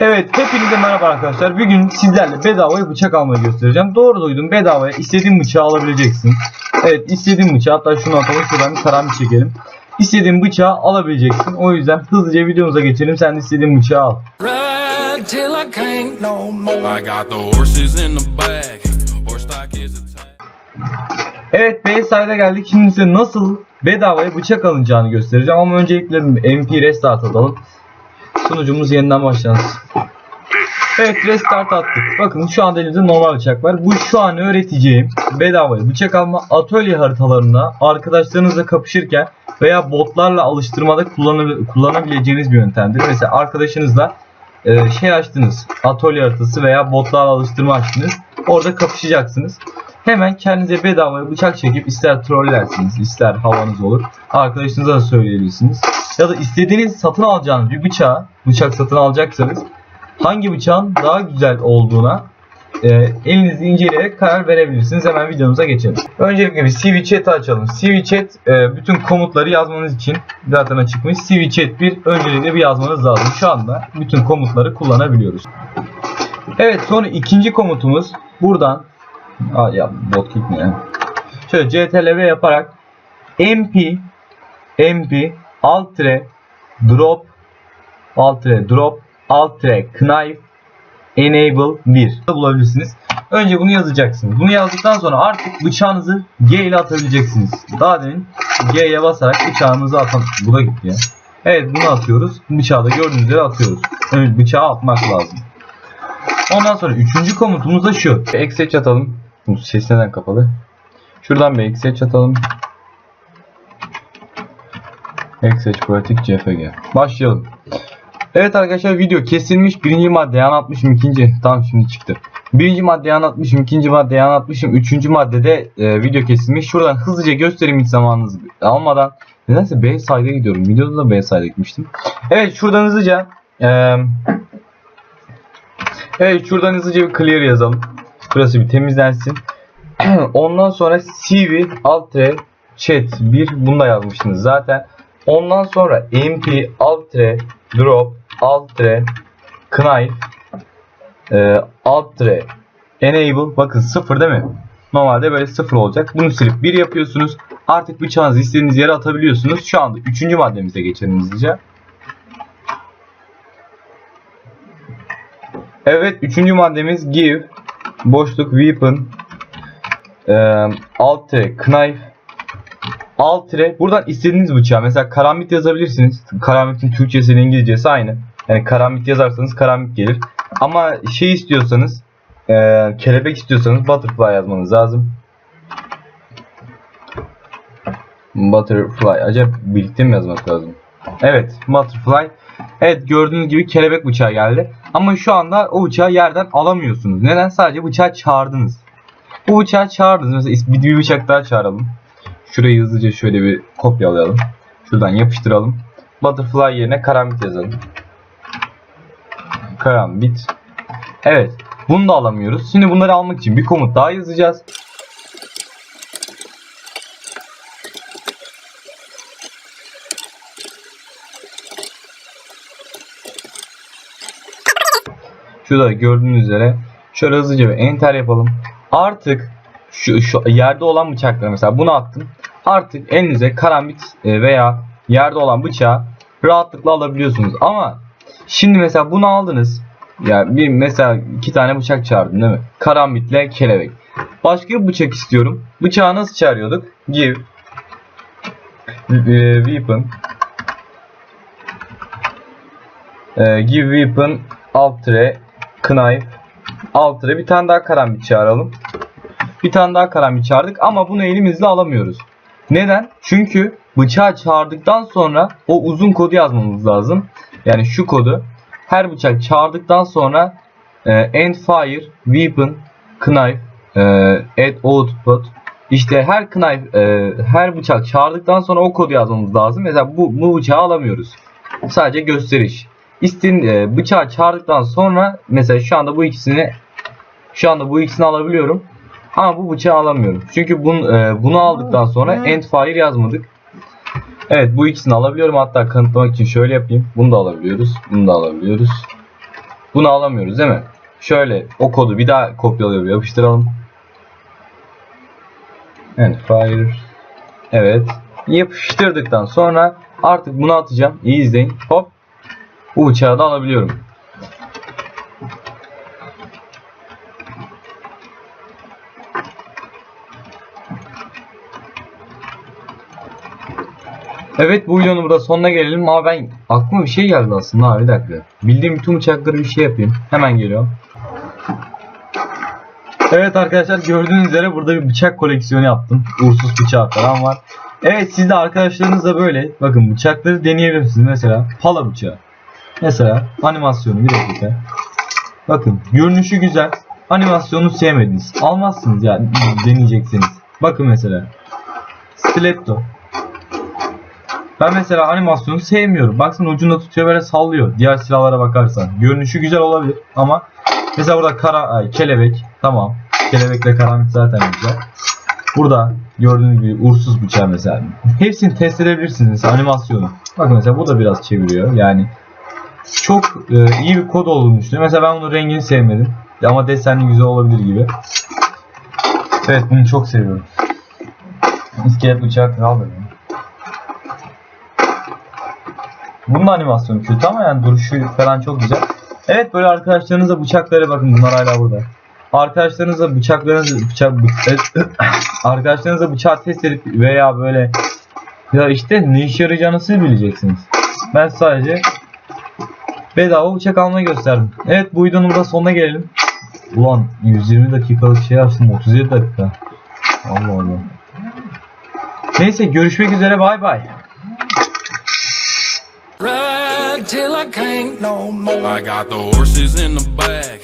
Evet hepinize merhaba arkadaşlar. Bugün sizlerle bedavaya bıçak almayı göstereceğim. Doğru duydum bedavaya istediğin bıçağı alabileceksin. Evet istediğin bıçağı hatta şunu atalım şuradan bir karambit çekelim. İstediğin bıçağı alabileceksin. O yüzden hızlıca videomuza geçelim. Sen de istediğin bıçağı al. Evet Bayside'a geldik. Şimdi size nasıl bedavaya bıçak alınacağını göstereceğim. Ama öncelikle MP restart atalım. Sunucumuz yeniden başlansın. Evet restart attık. Bakın şu anda elimizde normal bıçak var. Bu şu an öğreteceğim bedavaya bıçak alma atölye haritalarında arkadaşlarınızla kapışırken veya botlarla alıştırmada kullanabileceğiniz bir yöntemdir. Mesela arkadaşınızla e, şey açtınız. Atölye haritası veya botlarla alıştırma açtınız. Orada kapışacaksınız. Hemen kendinize bedavaya bıçak çekip ister trollersiniz, ister havanız olur. Arkadaşınıza da söyleyebilirsiniz. Ya da istediğiniz satın alacağınız bir bıçağı, bıçak satın alacaksanız hangi bıçağın daha güzel olduğuna e, elinizi inceleyerek karar verebilirsiniz. Hemen videomuza geçelim. Öncelikle bir CV Chat'i açalım. CV Chat e, bütün komutları yazmanız için zaten açıkmış. CV Chat 1 öncelikle bir yazmanız lazım. Şu anda bütün komutları kullanabiliyoruz. Evet sonra ikinci komutumuz buradan Aa, ya bot kick ne? Şöyle CTRL yaparak MP MP altre drop altre drop altre knife enable 1 bulabilirsiniz. Önce bunu yazacaksınız. Bunu yazdıktan sonra artık bıçağınızı G ile atabileceksiniz. Daha demin G'ye basarak bıçağınızı atan... Bu da gitti ya. Evet bunu atıyoruz. Bıçağı da gördüğünüz üzere atıyoruz. Önce bıçağı atmak lazım. Ondan sonra üçüncü komutumuz da şu. Exe atalım. Bu ses neden kapalı? Şuradan bir exe atalım. Exe pratik CFG. Başlayalım. Evet arkadaşlar video kesilmiş. Birinci maddeyi anlatmışım. ikinci Tamam şimdi çıktı. Birinci maddeyi anlatmışım. ikinci maddeyi anlatmışım. Üçüncü maddede e, video kesilmiş. Şuradan hızlıca göstereyim hiç zamanınızı almadan. Nedense B side'e gidiyorum. Videoda da B side'e gitmiştim. Evet şuradan hızlıca e, Evet şuradan hızlıca bir clear yazalım. Burası bir temizlensin. Ondan sonra CV altre chat 1 bunu da yazmıştınız zaten. Ondan sonra mp altre drop altre knife e, altre enable bakın sıfır değil mi? Normalde böyle sıfır olacak. Bunu silip 1 yapıyorsunuz. Artık bıçağınızı istediğiniz yere atabiliyorsunuz. Şu anda 3. maddemize geçelim hızlıca. Evet üçüncü maddemiz give boşluk weapon e, altre knife altre buradan istediğiniz bıçağı mesela karambit yazabilirsiniz. Karambitin Türkçesi ile İngilizcesi aynı. Yani karambit yazarsanız karambit gelir. Ama şey istiyorsanız e, kelebek istiyorsanız butterfly yazmanız lazım. Butterfly. Acaba birlikte mi yazmak lazım? Evet, butterfly. Evet gördüğünüz gibi kelebek bıçağı geldi. Ama şu anda o bıçağı yerden alamıyorsunuz. Neden? Sadece bıçağı çağırdınız. Bu bıçağı çağırdınız. Mesela bir bıçak daha çağıralım. Şurayı hızlıca şöyle bir kopyalayalım. Şuradan yapıştıralım. Butterfly yerine karambit yazalım. Karambit. Evet. Bunu da alamıyoruz. Şimdi bunları almak için bir komut daha yazacağız. Şurada gördüğünüz üzere şöyle hızlıca bir enter yapalım. Artık şu, şu yerde olan bıçakları mesela bunu attım. Artık elinize karambit e, veya yerde olan bıçağı rahatlıkla alabiliyorsunuz. Ama şimdi mesela bunu aldınız. Ya bir mesela iki tane bıçak çağırdım değil mi? Karambitle kelebek. Başka bir bıçak istiyorum. Bıçağı nasıl çağırıyorduk? Give e, weapon e, give weapon altre knife altre bir tane daha karambit çağıralım. Bir tane daha karambit çağırdık ama bunu elimizle alamıyoruz. Neden? Çünkü bıçağı çağırdıktan sonra o uzun kodu yazmamız lazım. Yani şu kodu her bıçak çağırdıktan sonra e, end fire, weapon, knife, e, add output işte her knife, e, her bıçak çağırdıktan sonra o kodu yazmamız lazım. Mesela bu, bu bıçağı alamıyoruz. Sadece gösteriş. İstin e, bıçağı çağırdıktan sonra mesela şu anda bu ikisini şu anda bu ikisini alabiliyorum. Ama bu bıçağı alamıyorum. Çünkü bunu, e, bunu aldıktan sonra end fire yazmadık. Evet bu ikisini alabiliyorum. Hatta kanıtlamak için şöyle yapayım. Bunu da alabiliyoruz. Bunu da alabiliyoruz. Bunu alamıyoruz değil mi? Şöyle o kodu bir daha kopyalayıp yapıştıralım. And fire. Evet. Yapıştırdıktan sonra artık bunu atacağım. İyi izleyin. Hop. Bu uçağı da alabiliyorum. Evet bu videonun burada sonuna gelelim ama ben aklıma bir şey geldi aslında abi bir dakika. Bildiğim bütün uçakları bir şey yapayım. Hemen geliyorum. Evet arkadaşlar gördüğünüz üzere burada bir bıçak koleksiyonu yaptım. Uğursuz bıçağı falan var. Evet siz de arkadaşlarınızla böyle bakın bıçakları deneyebilirsiniz. Mesela pala bıçağı. Mesela animasyonu bir dakika. Bakın görünüşü güzel. Animasyonu sevmediniz. Almazsınız yani deneyeceksiniz. Bakın mesela. Stiletto. Ben mesela animasyonu sevmiyorum. Baksana ucunda tutuyor böyle sallıyor. Diğer silahlara bakarsan. Görünüşü güzel olabilir ama mesela burada kara ay, kelebek tamam. Kelebekle karanlık zaten güzel. Burada gördüğünüz gibi uğursuz bıçağı mesela. Hepsini test edebilirsiniz animasyonu. Bakın mesela bu da biraz çeviriyor. Yani çok e, iyi bir kod olduğunu düşünüyorum. Mesela ben bunun rengini sevmedim. Ama desenli güzel olabilir gibi. Evet bunu çok seviyorum. İskelet bıçağı kral. Bunun animasyonu kötü ama yani duruşu falan çok güzel. Evet böyle arkadaşlarınızla bıçaklara bakın bunlar hala burada. Arkadaşlarınızla bıçaklarınızı bıçak bı- arkadaşlarınızla bıçağı test edip veya böyle ya işte ne işe yarayacağını siz bileceksiniz. Ben sadece bedava bıçak almayı gösterdim. Evet bu videonun burada sonuna gelelim. Ulan 120 dakikalık şey açtım 37 dakika. Allah Allah. Neyse görüşmek üzere bay bay. Ride till I can't no more. I got the horses in the back,